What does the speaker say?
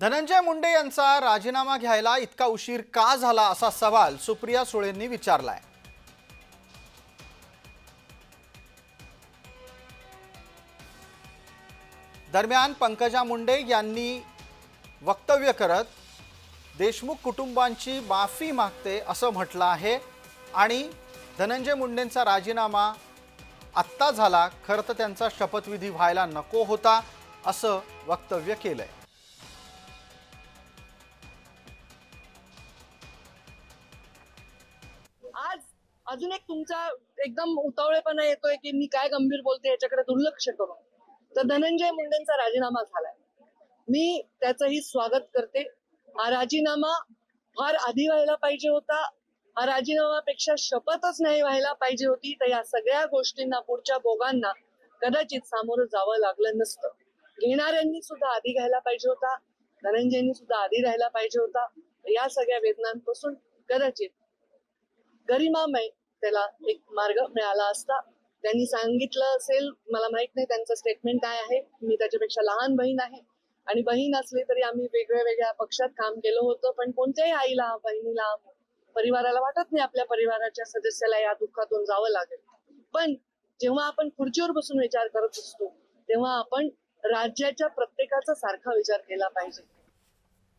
धनंजय मुंडे यांचा राजीनामा घ्यायला इतका उशीर का झाला असा सवाल सुप्रिया सुळेंनी विचारलाय. दरम्यान पंकजा मुंडे यांनी वक्तव्य करत देशमुख कुटुंबांची माफी मागते असं म्हटलं आहे आणि धनंजय मुंडेंचा राजीनामा आत्ता झाला खरं तर त्यांचा शपथविधी व्हायला नको होता असं वक्तव्य केलंय. अजून एक तुमचा एकदम उतावळेपणा येतोय की मी काय गंभीर बोलते याच्याकडे दुर्लक्ष करून. तर धनंजय मुंडेंचा राजीनामा झालाय. मी त्याचंही स्वागत करते. हा राजीनामा फार आधी व्हायला पाहिजे होता. हा राजीनामापेक्षा शपथच नाही व्हायला पाहिजे होती. तर या सगळ्या गोष्टींना पुढच्या बोगांना कदाचित सामोरं जावं लागलं नसतं. घेणाऱ्यांनी सुद्धा आधी घ्यायला पाहिजे होता. धनंजयनी सुद्धा आधी राहायला पाहिजे होता. या सगळ्या वेदनांपासून कदाचित गरिमामय त्याला एक मार्ग मिळाला असता. त्यांनी सांगितलं असेल मला माहीत नाही त्यांचं स्टेटमेंट काय आहे. मी त्याच्यापेक्षा लहान बहीण आहे. आणि बहीण असली तरी आम्ही वेगळ्या वेगळ्या पक्षात काम केलं होतं. पण कोणत्याही आईला बहिणीला परिवाराला वाटत नाही आपल्या परिवाराच्या सदस्याला या दुःखातून जावं लागेल. पण जेव्हा आपण खुर्चीवर बसून विचार करत असतो तेव्हा आपण राज्याच्या प्रत्येकाचा सारखा विचार केला पाहिजे.